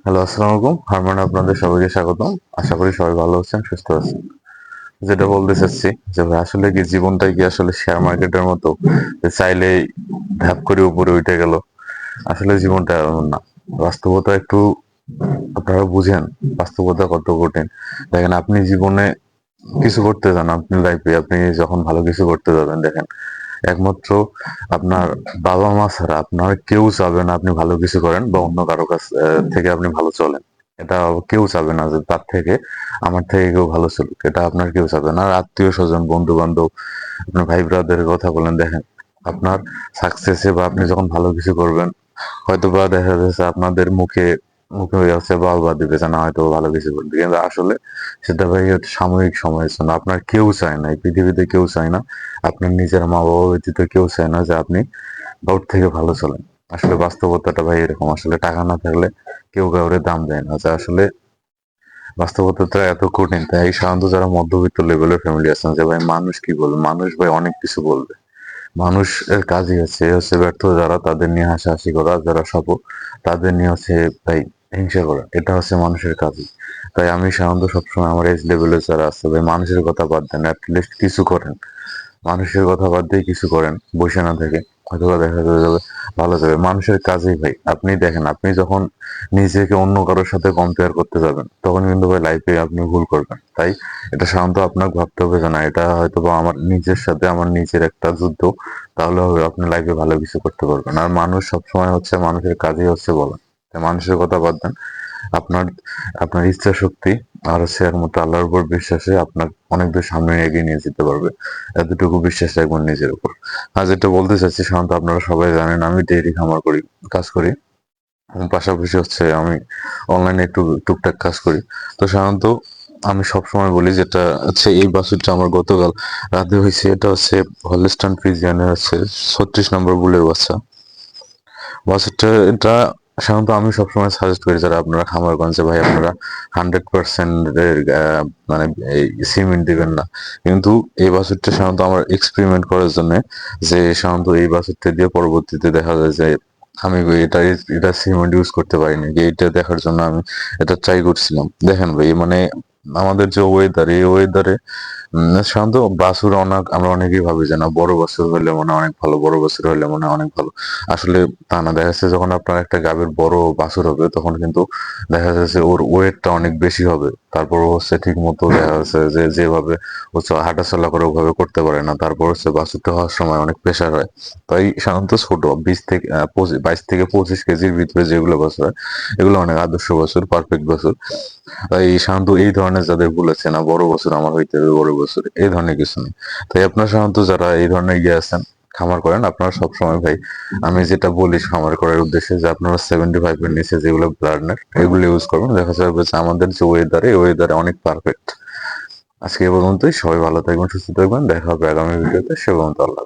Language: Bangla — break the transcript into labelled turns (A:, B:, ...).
A: হ্যালো, আসসালামু আলাইকুম। হারমান আপনাদের সবাইকে স্বাগতম। আশা করি সবাই ভালো আছেন, সুস্থ আছেন। যেটা বলতে চাচ্ছি যে ভাই, আসলে কি জীবনটাই কি আসলে শেয়ার মার্কেটের মতো? চাইলে ধ্যাপ করে উপরে উঠে গেল। আসলে জীবনটা এমন না। বাস্তবতা একটু আপনারা বুঝেন, বাস্তবতা কত কঠিন। দেখেন, আপনি জীবনে কিছু করতে চান, আপনি লাইফে আপনি যখন ভালো কিছু করতে যাবেন, দেখেন একমাত্র আপনার বাবা মা ছাড়া আপনার কেউ চাবে না আপনি ভালো কিছু করেন বা অন্য কারও কাছ থেকে আপনি ভালো চলেন। এটা কেউ চাবে না যে তার থেকে, আমার থেকে কেউ ভালো চলুক, এটা আপনার কেউ চাবে না। আর আত্মীয় স্বজন বন্ধু বান্ধব আপনার ভাই ব্রাদারের কথা বলেন, দেখেন আপনার সাকসেসে বা আপনি যখন ভালো কিছু করবেন হয়তো বা দেখা যাচ্ছে আপনাদের মুখে মুখে যাচ্ছে বা বা দিবে হয়তো ভালো কিছু করবে। কিন্তু আসলে ভাই হচ্ছে সাময়িক জন্য। আপনার কেউ চায় না, এই পৃথিবীতে কেউ চায় না, আপনার নিজের মা বাবা ব্যতীত কেউ চায় না যে আপনি ওর থেকে ভালো চলেন। আসলে বাস্তবতাটা ভাই এরকম, আসলে টাকা না থাকলে কেউ কাউরে দাম দেয় না। যে আসলে বাস্তবতাটা এত কঠিন, তাই সাধারণত যারা মধ্যবিত্ত লেভেলের ফ্যামিলি আছেন, যে ভাই মানুষ কি বলবে? মানুষ ভাই অনেক কিছু বলবে। মানুষের কাজই হচ্ছে হচ্ছে ব্যর্থ যারা, তাদের নিয়ে হাসাহাসি করা, যারা সফল, তাদের নিয়ে হচ্ছে ভাই হিংসা করা, এটা হচ্ছে মানুষের কাজই। তাই আমি সাধারণত সবসময় আমার এজ লেভেলে যারা আছে, ভাই, মানুষের কথা বাদ দেন অ্যাটলিস্ট কিছু করেন। মানুষের কথা বাদ দিয়ে কিছু করেন, বসে না থেকে। হয়তো দেখা যাবে ভালো যাবে। মানুষের কাজেই ভাই আপনি দেখেন, আপনি যখন নিজেকে অন্য কারোর সাথে কম্পেয়ার করতে যাবেন, তখন কিন্তু ভাই লাইফে আপনি ভুল করবেন। তাই এটা সাধারণত আপনাকে ভাবতে হবে যে না, এটা হয়তো বা আমার নিজের সাথে আমার নিজের একটা যুদ্ধ, তাহলে হবে আপনি লাইফে ভালো কিছু করতে পারবেন। আর মানুষ সবসময় হচ্ছে মানুষের কাজই হচ্ছে বলা। কথা বাদ দেন। আপনার আপনার ইচ্ছা শক্তি আর হচ্ছে একমাত্র আল্লাহর উপর বিশ্বাসে আপনার অনেক দূর সামনে এগিয়ে নিয়ে যেতে পারবে। এতটুকু বিশ্বাস রাখবেন নিজের উপর। আর যেটা বলতে চাচ্ছি, সাধারণত আপনারা সবাই জানেন, আমি ডেইরি খামার করি, কাজ করি। পাশাপাশি হচ্ছে আমি অনলাইনে একটু টুকটাক কাজ করি। তো সাধারণত আমি সবসময় বলি যেটা হচ্ছে, এই বাছুরটা আমার গতকাল রাতে হয়েছে, এটা হচ্ছে হলস্টান ফ্রিজিয়ানের হচ্ছে ছত্রিশ নম্বর বুলের বাচ্চা। বাছুরটা, এটা সাধারণত আমি সবসময় সাজেস্ট করি যারা আপনারা খামারগঞ্জে ভাই, আপনারা হান্ড্রেড পার্সেন্ট মানে সিমেন্ট দিবেন না। কিন্তু এই বাছুরটা সাধারণত আমার এক্সপেরিমেন্ট করার জন্য যে সাধারণত এই বাছুরটা দিয়ে পরবর্তীতে দেখা যায় যে আমি এটা এটা সিমেন্ট ইউজ করতে পারিনি। যে এটা দেখার জন্য আমি এটা ট্রাই করছিলাম। দেখেন ভাই মানে আমাদের যে ওয়েদার এই ওয়েদারে সাধারণত বাছুর অনেক আমরা অনেকেই ভাবি যে না, বড় বাছুর হলে মনে অনেক ভালো, বড় বাছুর হলে মনে অনেক ভালো। আসলে তা না, দেখা যাচ্ছে যখন আপনার একটা গাভীর বড় বাছুর হবে, তখন কিন্তু দেখা যাচ্ছে ওর ওয়েটটা অনেক বেশি হবে। তারপর হচ্ছে ঠিক মতো দেখা যাচ্ছে যে যেভাবে হচ্ছে হাঁটাচলা করে ওভাবে করতে পারে না। তারপর হচ্ছে বাছুরটা হওয়ার সময় অনেক প্রেশার হয়। তাই সাধারণত ছোট, বিশ থেকে বাইশ থেকে পঁচিশ কেজির ভিতরে যেগুলো বাছুর হয়, এগুলো অনেক আদর্শ বাছুর পারফেক্ট বাছুর তাই সাধারণত এই ধরনের যাদের ভুল আছে না, বড় বছর আমার হইতে হবে, বড় বছর, এই ধরনের কিছু নেই। তাই আপনার সাধারণত যারা এই ধরনের ইয়ে আছেন, খামার করেন, আপনারা সবসময় ভাই, আমি যেটা বলি খামার করার উদ্দেশ্যে, যে আপনারা সেভেন্টি ফাইভ এর নিচে যেগুলো ব্লাডনের, এগুলো ইউজ করবেন। দেখা যাবে যে আমাদের যে ওয়েদারে এই ওয়েদারে অনেক পারফেক্ট আজকে এ পর্যন্তই, সবাই ভালো থাকবেন, সুস্থ থাকবেন, দেখা হবে আগামী ভিডিওতে, সে পর্যন্ত আল্লাহ।